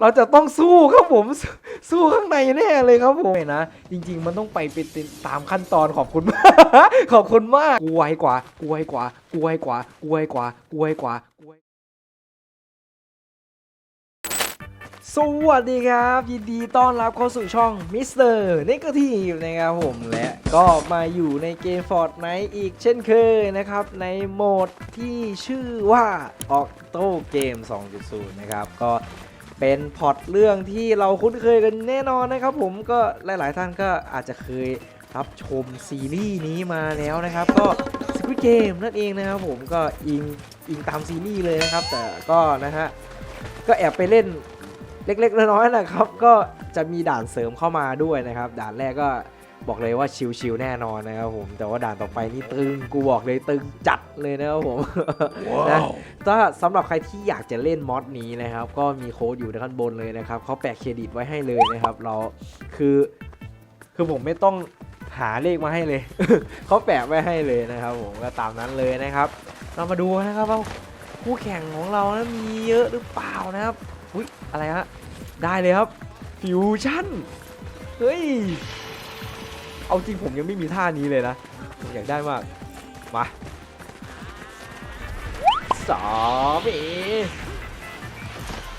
เราจะต้องสู้ครับผมสู้สู้ข้างในแน่เลยครับผมนะ จริง ๆ มันต้องไปเป็นตามขั้นตอนขอบคุณมากขอบคุณมากกูไวกว่ากูไวกว่ากูไวกว่ากูไวกว่ากูไวกว่ากูไวสวัสดีครับ ยินดีต้อนรับเข้าสู่ช่องมิสเตอร์นิกทีฟนะครับผมและก็มาอยู่ในเกม Fortnite อีกเช่นเคยนะครับ ในโหมดที่ชื่อว่า Octo Game 2.0 นะครับ ก็ เป็นพอดเรื่องที่เราคุ้นเคยกันแน่นอนนะครับผมก็หลายๆท่านก็อาจจะเคยรับชมซีรีส์นี้มาแล้วนะครับ ก็ Squid Game นั่นเองนะครับผมก็อิงอิงตามซีรีส์เลยนะครับ แต่ก็นะฮะก็แอบไปเล่นเล็กๆน้อยๆนะครับ ก็จะมีด่านเสริมเข้ามาด้วยนะครับ ด่านแรกก็ บอกเลยว่าชิลๆแน่นอนนะครับผมแต่ว่าด่านต่อไปนี่ตึงกูบอกเลยตึงจัดเลยนะครับผมนะถ้าสำหรับใครที่อยากจะเล่นมอดนี้นะครับ ก็มีโค้ดอยู่ด้านบนเลยนะครับเขาแปะเครดิตไว้ให้เลยนะครับ เราคือคือผมไม่ต้องหาเลขมาให้เลย เขาแปะไว้ให้เลยนะครับ ผมก็ตามนั้นเลยนะครับ เรามาดูนะครับว่าคู่แข่งของเรานะมีเยอะหรือเปล่านะครับอุ้ยอะไรฮะได้เลยครับฟิวชั่นเฮ้ย เอาจริงผมยังไม่มีท่านี้เลยนะผมอยากได้มาก มาสองเอ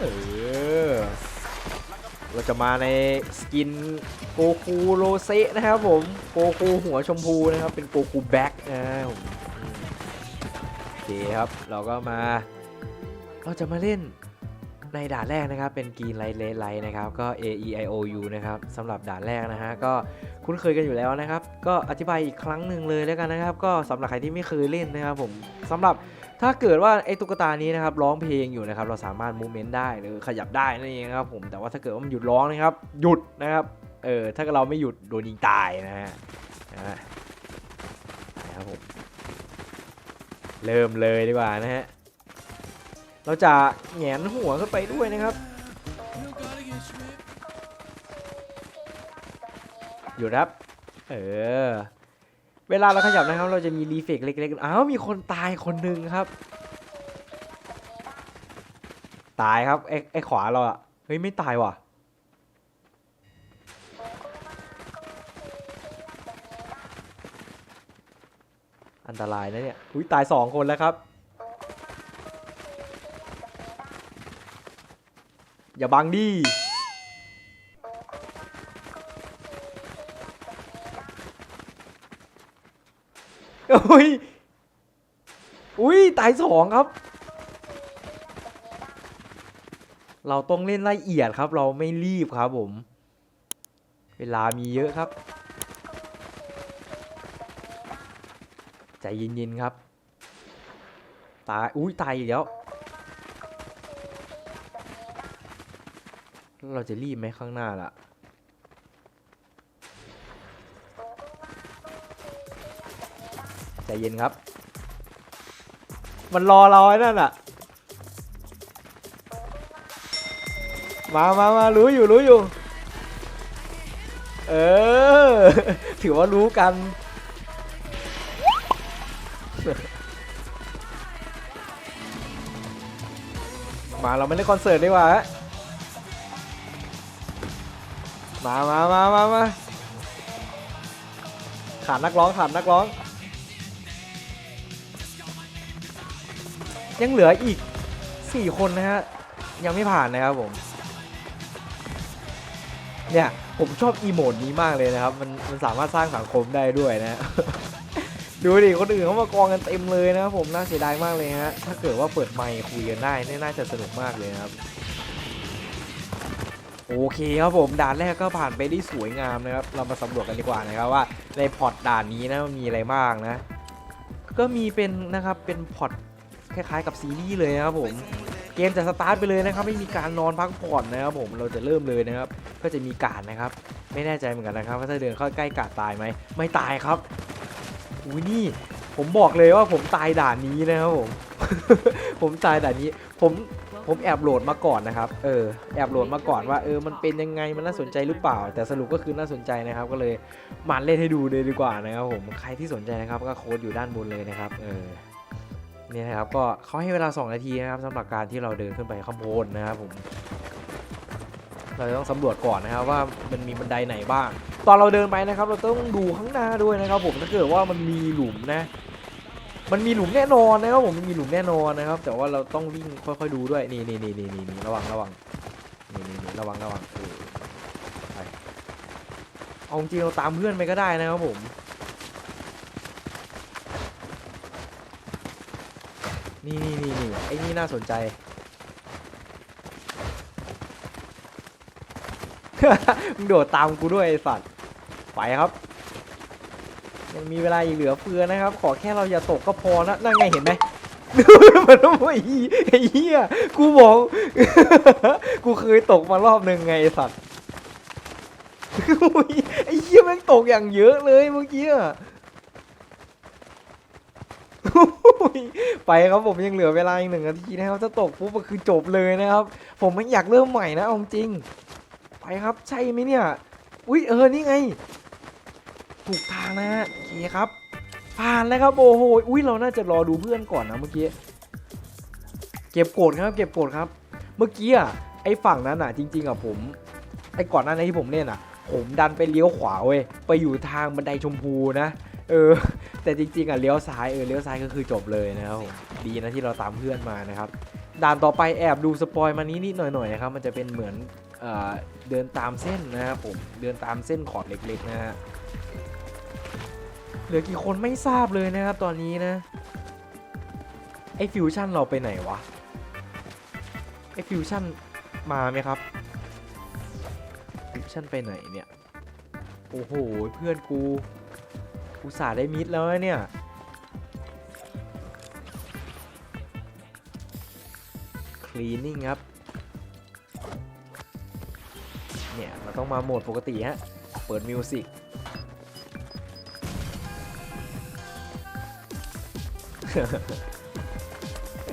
เออ เราจะมาในสกินโกคูโรเซนะครับผมโกคูหัวชมพูนะครับ เป็นโกคูแบ็กนะครับผมอืมโอเคครับ เราก็มา เราจะมาเล่น ในด่านแรกนะครับเป็นกรีนไลท์เลไลท์นะครับก็ A E I O U นะครับสำหรับด่านแรกนะฮะก็คุ้นเคยกันอยู่แล้วนะครับก็อธิบายอีกครั้งหนึ่งเลยแล้วกันนะครับ ก็สำหรับใครที่ไม่เคยเล่นนะครับผมสำหรับถ้าเกิดว่าไอ้ตุ๊กตานี้นะครับร้องเพลงอยู่นะครับเราสามารถมูเมนต์ได้หรือขยับได้นั่นเองครับผมแต่ว่าถ้าเกิดว่ามันหยุดร้องนะครับหยุดนะครับเออถ้าเราไม่หยุดโดนยิงตายนะฮะนะฮะนะครับผมเริ่มเลยดีกว่านะฮะ เราจะแหงนหัวขึ้นไปด้วยนะครับ อยู่ครับ เออ เวลาเราขยับนะครับ เราจะมีรีเฟกเล็กๆ อ้าว มีคนตายคนหนึ่งครับ ตายครับ ไอ้ไอ้ขวาเราอะเฮ้ย ไม่ตายว่ะ อันตรายนะเนี่ย อุ้ยตายสองคนแล้วครับ อย่าบังดิอุ้ย อุ้ย ตายสองครับ เราต้องเล่นละเอียดครับ เราไม่รีบครับผม เวลามีเยอะครับ ใจเย็นๆครับ ตาย อุ้ย ตายอีกแล้ว เราจะรีบไหมข้างหน้าล่ะ ใจเย็นครับ มันรอเราไอ้นั่นอะ มามามารู้อยู่รู้อยู่ เออ ถือว่ารู้กันมาเราไม่เล่นคอนเสิร์ตดีกว่าฮะ มามามามามาขาดนักร้องขาดนักร้อง ยังเหลืออีก 4 คนนะฮะ ยังไม่ผ่านนะครับผม เนี่ย ผมชอบอีโมดนี้มากเลยนะครับ มันมันสามารถสร้างสังคมได้ด้วยนะดูดิ คนอื่นเขามากองกันเต็มเลยนะครับผม น่าเสียดายมากเลยฮะ ถ้าเกิดว่าเปิดไมค์คุยกันได้ น่าจะสนุกมากเลยครับ โอเคครับผมด่านแรกก็ผ่านไปได้สวยงามนะครับ เรามาสำรวจกันดีกว่านะครับว่าในพอร์ตด่านนี้นะมีอะไรบ้างนะ ก็มีเป็นนะครับเป็นพอร์ตคล้ายๆกับซีรีส์เลยนะครับผมเกมจะสตาร์ทไปเลยนะครับไม่มีการนอนพักผ่อนนะครับผมเราจะเริ่มเลยนะครับ ก็จะมีการนะครับ ไม่แน่ใจเหมือนกันนะครับว่าถ้าเดินเข้าใกล้กาดตายไหมไม่ตายครับอุ้ยนี่ผมบอกเลยว่าผมตายด่านนี้นะครับผม ผมตายด่นี้ ผมผมแอบโหลดมาก่อนนะครับ เออ แอบโหลดมาก่อนว่าเออ มันเป็นยังไง มันน่าสนใจหรือเปล่า แต่สรุปก็คือน่าสนใจนะครับ ก็เลยมาเล่นให้ดูเลยดีกว่านะครับผม ใครที่สนใจนะครับ ก็โค้ดอยู่ด้านบนเลยนะครับ เออเนี่ยนะครับ ก็เขาให้เวลา 2 นาทีนะครับสำหรับการที่เราเดินขึ้นไปข้างบนนะครับผม เราต้องสำรวจก่อนนะครับว่ามันมีบันไดไหนบ้าง ตอนเราเดินไปนะครับ เราต้องดูข้างหน้าด้วยนะครับ ผม ถ้าเกิดว่ามันมีหลุมนะ มันมีหลุมแน่นอนนะครับผมมันมีหลุมแน่นอนนะครับ แต่ว่าเราต้องวิ่งค่อยๆดูด้วยนี่นี่นี่นี่นี่นี่ระวังระวังนี่นี่นี่ระวังระวังเออไปเอาจริงเราตามเพื่อนไปก็ได้นะครับผมนี่นี่นี่นี่ไอ้นี่น่าสนใจมึงโดดตามกูด้วยไอ้สัตว์ไปครับ ยังมีเวลาอีกเหลือเฟือนะครับ ขอแค่เราอย่าตกก็พอนะนั่นไงเห็นไหมมันต้องไอ้เหี้ยไอ้เหี้ยกูบอกกูเคยตกมารอบหนึ่งไงสัตว์ไอ้เหี้ยม่งตกอย่างเยอะเลยเมื่อกี้ไปครับผมยังเหลือเวลาอีกหนึ่งนาทีนะครับถ้าตกปุ๊บก็คือจบเลยนะครับ ผมไม่อยากเริ่มใหม่นะเอาจริง ไปครับใช่ไหมเนี่ย อุ้ยเออนี่ไง ถูกทางนะฮะโอเคครับ ผ่านแล้วครับโอ้โหอุ้ยเราน่าจะรอดูเพื่อนก่อนนะเมื่อกี้เก็บโกดครับ เก็บโกดครับ เมื่อกี้อะไอ้ฝั่งนั้นอะจริงๆอะผมไอ้ก่อนหน้านี้ที่ผมเล่นอะ ผมดันไปเลี้ยวขวาเว้ยไปอยู่ทางบันไดชมพูนะ เออ แต่จริงๆอะเลี้ยวซ้ายเออเลี้ยวซ้ายก็คือจบเลยนะครับผมดีนะที่เราตามเพื่อนมานะครับด่านต่อไปแอบดูสปอยมานี้นิดหน่อยๆนะครับมันจะเป็นเหมือนเออเดินตามเส้นนะครับผมเดินตามเส้นขอดเล็กๆนะฮะ เหลือกี่คนไม่ทราบเลยนะครับตอนนี้นะ ไอฟิวชั่นเราไปไหนวะ ไอฟิวชั่นมาไหมครับ ฟิวชั่นไปไหนเนี่ย โอ้โห เพื่อนกูกูสาห์ได้มิดแล้วเนี่ย cleaning ครับ เนี่ย เราต้องมาโหมดปกติฮะ เปิดมิวสิก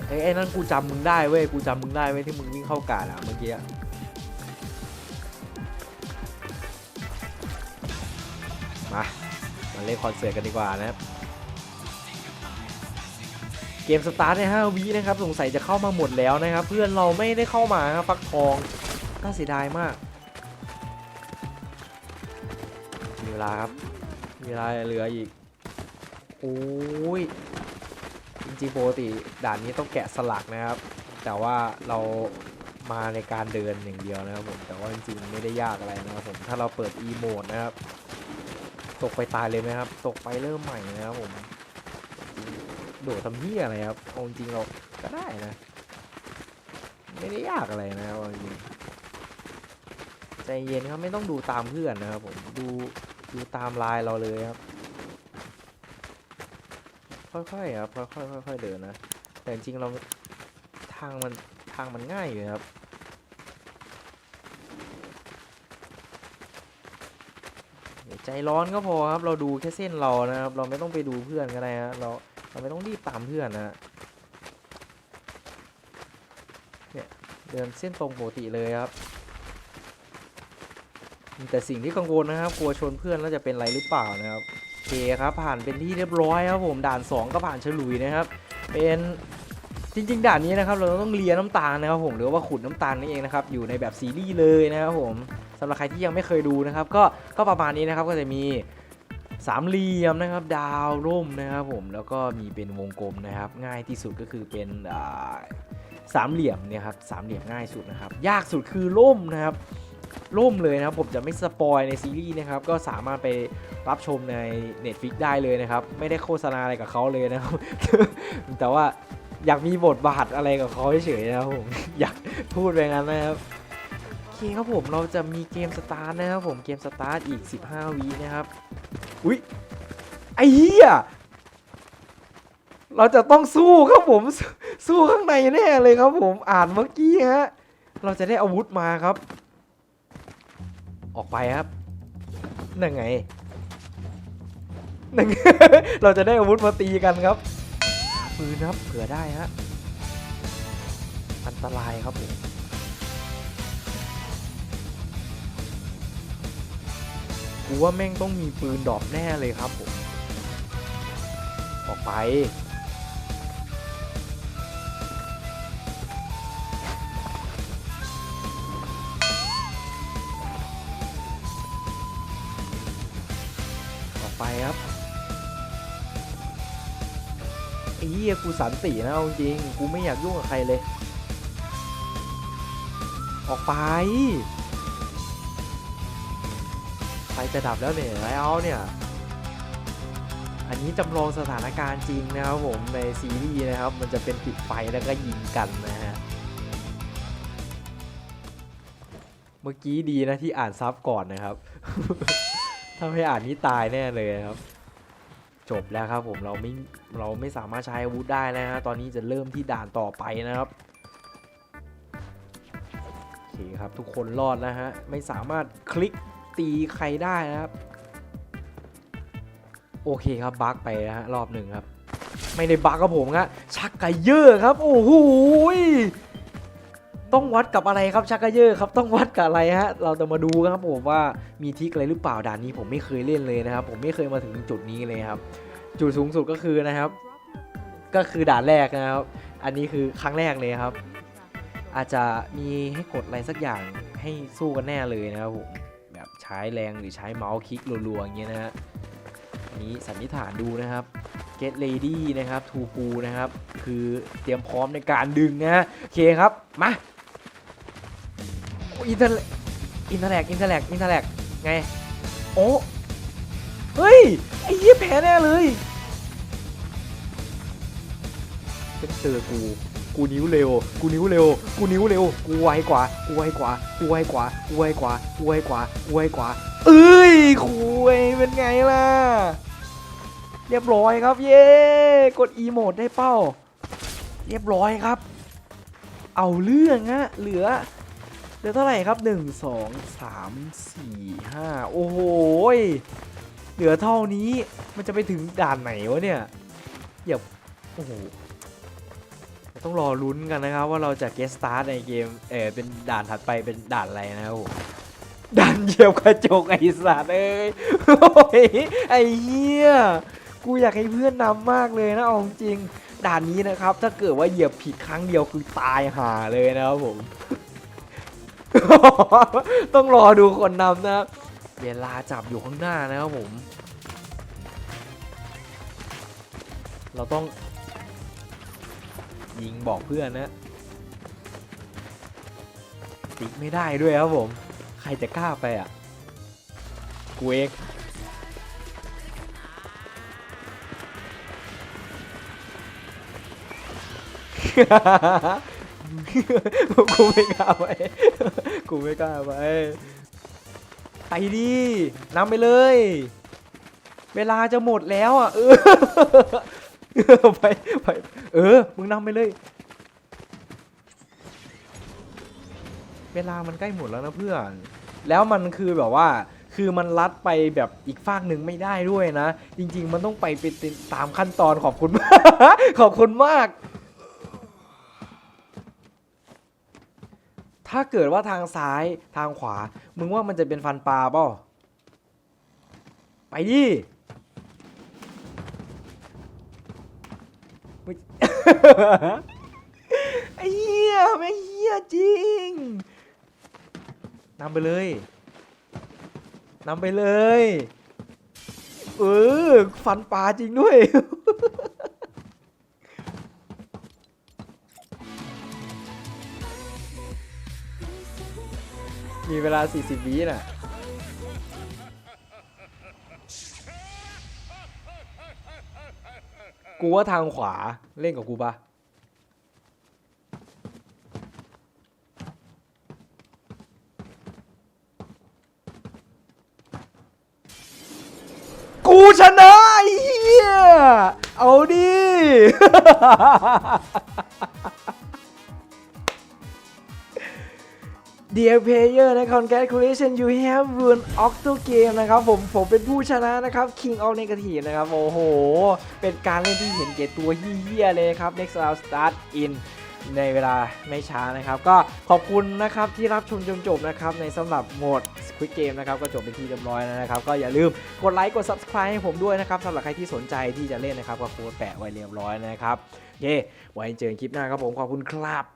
ไอ้ไอ้นั่นกูจำมึงได้เว้ยกูจำมึงได้เว้ยที่มึงวิ่งเข้ากาดอะเมื่อกี้อะมามาเล่นคอนเสิร์ตกันดีกว่านะครับเกมสตาร์ทใน5วินะครับสงสัยจะเข้ามาหมดแล้วนะครับ เพื่อนเราไม่ได้เข้ามาครับฟักทองน่าเสียดายมากมีเวลาครับมีเวลาเหลืออีกโอ้ย จริงปกติด่านนี้ต้องแกะสลักนะครับ แต่ว่าเรามาในการเดินอย่างเดียวนะครับผมแต่ว่าจริงๆไม่ได้ยากอะไรนะครับผมถ้าเราเปิด e โหมดนะครับ ตกไปตายเลยไหมครับ ตกไปเริ่มใหม่นะครับผมโดดทำเหี้ยอะไรครับเอาจริงๆเราก็ได้นะ ไม่ได้ยากอะไรนะครับจริงใจเย็นครับไม่ต้องดูตามเพื่อนนะครับผมดูดูตามลายเราเลยครับ ค่อยๆครับค่อยๆค่อยๆเดินนะแต่จริงๆเราทางมันทางมันง่ายอยู่ครับใจร้อนก็พอครับ เราดูแค่เส้นเรานะครับ เราไม่ต้องไปดูเพื่อนก็ได้นะเราเราไม่ต้องรีบตามเพื่อนนะเนี่ยเดินเส้นตรงปกติเลยครับแต่สิ่งที่กังวลนะครับ กลัวชนเพื่อนแล้วจะเป็นอะไรหรือเปล่านะครับ เคครับผ่านเป็นที่เรียบร้อยครับผมด่าน 2 ก็ผ่านฉลุยนะครับ เป็นจริงๆด่านนี้นะครับเราต้องเลียน้ำตาลนะครับผมหรือว่าขุดน้ำตาลนี่เองนะครับอยู่ในแบบซีรีส์เลยนะครับผมสำหรับใครที่ยังไม่เคยดูนะครับ ก็ก็ประมาณนี้นะครับก็จะมีสามเหลี่ยมนะครับดาวร่มนะครับผมแล้วก็มีเป็นวงกลมนะครับ ง่ายที่สุดก็คือเป็นสามเหลี่ยมเนี่ยครับสามเหลี่ยมง่ายสุดนะครับ ยากสุดคือร่มนะครับ ร่มเลยนะครับผมจะไม่สปอยในซีรีส์นะครับก็สามารถไปรับชมใน Netflix ได้เลยนะครับ ไม่ได้โฆษณาอะไรกับเขาเลยนะครับ แต่ว่าอยากมีบทบาทอะไรกับเขาเฉยๆนะครับผมอยากพูดไปงั้นนะครับโอเคครับผมเราจะมีเกมสตาร์ทนะครับผมเกมสตาร์ทอีก 15วินะครับอุ้ยไอ้เหี้ยเราจะต้องสู้ครับผมสสู้ข้างในแน่เลยครับผมอ่านเมื่อกี้ฮะเราจะได้อาวุธมาครับ ออกไปครับ นั่นไงนั่นไงเราจะได้อาวุธมาตีกันครับปืนครับเผื่อได้ฮะ อันตรายครับผมกูว่าแม่งต้องมีปืนดรอปแน่เลยครับผม ออกไป ครับไอ้เหี้ยกูสันตินะเอาจริงกูไม่อยากยุ่งกับใครเลย ออกไปไฟจะดับแล้วเนี่ยแล้วเนี่ยอันนี้จำลองสถานการณ์จริงนะครับผมในซีรีส์นะครับ มันจะเป็นปิดไฟแล้วก็ยิงกันนะฮะเมื่อกี้ดีนะที่อ่านซับก่อนนะครับ ถ้าไม่อ่านนี่ตายแน่เลยครับ จบแล้วครับผมเราไม่เราไม่สามารถใช้อาวุธได้แล้วนะฮะตอนนี้จะเริ่มที่ด่านต่อไปนะครับโอเคครับทุกคนรอดแล้วฮะไม่สามารถคลิกตีใครได้นะครับ โอเคครับบั๊กไปนะฮะรอบหนึ่งครับ ไม่ได้บั๊กกับผมครับชักไกเยอร์ครับ โอ้โห ต้องวัดกับอะไรครับชักไกเยอร์ครับต้องวัดกับอะไรฮะเราจะมาดูครับผมว่ามีทิกอะไรหรือเปล่าด่านนี้ผมไม่เคยเล่นเลยนะครับ ผมไม่เคยมาถึงจุดนี้เลยครับ จุดสูงสุดก็คือนะครับ ก็คือด่านแรกนะครับ อันนี้คือครั้งแรกเลยครับ อาจจะมีให้กดอะไรสักอย่างให้สู้กันแน่เลยนะครับผมแบบใช้แรงหรือใช้เมาส์คลิกรัวๆอย่างเงี้ยนะฮะนี้สันนิษฐานดูนะครับ Get Lady นะครับทูปูนะครับ คือเตรียมพร้อมในการดึงนะฮะโอเคครับ มา อินเทอร์อินเทอร์แลกอินเทอร์แลกอินเทอร์แลกไง โอ้เฮ้ย ไอ้เหี้ยแพ้แน่เลยเป็นเจอกู กูนิ้วเร็ว กูนิ้วเร็ว กูนิ้วเร็ว กูไวกว่า กูไวกว่า กูไวกว่า กูไวกว่า กูไวกว่า กูไวกว่า เอ้ยคุยเป็นไงล่ะ เรียบร้อยครับ เย้ กดอีโมดได้เป้า เรียบร้อยครับ เอาเรื่องฮะ เหลือ อเท่าไหร่ครับ1 2 3 4 5โอ้โหเหลือเท่านี้มันจะไปถึงด่านไหนวะเนี่ยอย่าโอ้โหต้องรอลุ้นกันนะครับ ว่าเราจะเกสตาร์ในเกมเออเป็นด่านถัดไปเป็นด่านอะไรนะครับผมดันเยียบกระจกไอ้สัตว์เอ้ยไอ้เหี้ยกูอยากให้เพื่อนนำมากเลยนะอาจริง ด่านนี้นะครับ ถ้าเกิดว่าเหยียบผิดครั้งเดียวคือตายห่าเลยนะครับผม ต้องรอดูคนนำนะครับเวลาจับอยู่ข้างหน้านะครับผม เราต้อง ยิงบอกเพื่อนนะติ๊กไม่ได้ด้วยครับผม ใครจะกล้าไปอะกูเองกูไม่กล้าไป กูไม่กล้าไปไปดินำไปเลย เวลาจะหมดแล้วอะเออไปไปเออ มึงนำไปเลย เวลามันใกล้หมดแล้วนะเพื่อน แล้วมันคือแบบว่า คือมันลัดไปแบบอีกฟากหนึ่งไม่ได้ด้วยนะ จริง ๆ มันต้องไปเป็นตามขั้นตอนขอบคุณมากขอบคุณมาก ถ้าเกิดว่าทางซ้ายทางขวา มึงว่ามันจะเป็นฟันปลาเปล่าไปดิไอ้เหี้ยไม่เหี้ยจริงนำไปเลยนำไปเลย เออ ฟันปลาจริงด้วย มีเวลา 40 วิน่ะ กูว่าทางขวาเล่นกับกูปะกูชนะไอ้เหี้ย เอาดิ Dear player นะ congratulations you have won Octo Game นะครับผมผมเป็นผู้ชนะนะครับ King of Negative นะครับโอ้โห เป็นการเล่นที่เห็นเกตตัวเฮี้ยเลยครับ Next round start in ในเวลาไม่ช้านะครับ ก็ขอบคุณนะครับที่รับชมจนจบนะครับ ในสำหรับโหมด Quick Game นะครับ ก็จบเป็นที่เรียบร้อยแล้วนะครับ ก็อย่าลืมกดไลค์กด Subscribe ให้ผมด้วยนะครับสำหรับใครที่สนใจที่จะเล่นนะครับ ก็โค้ดแปะไว้เรียบร้อยนะครับเย้ไว้เจอกันคลิปหน้าครับผมขอบคุณครับ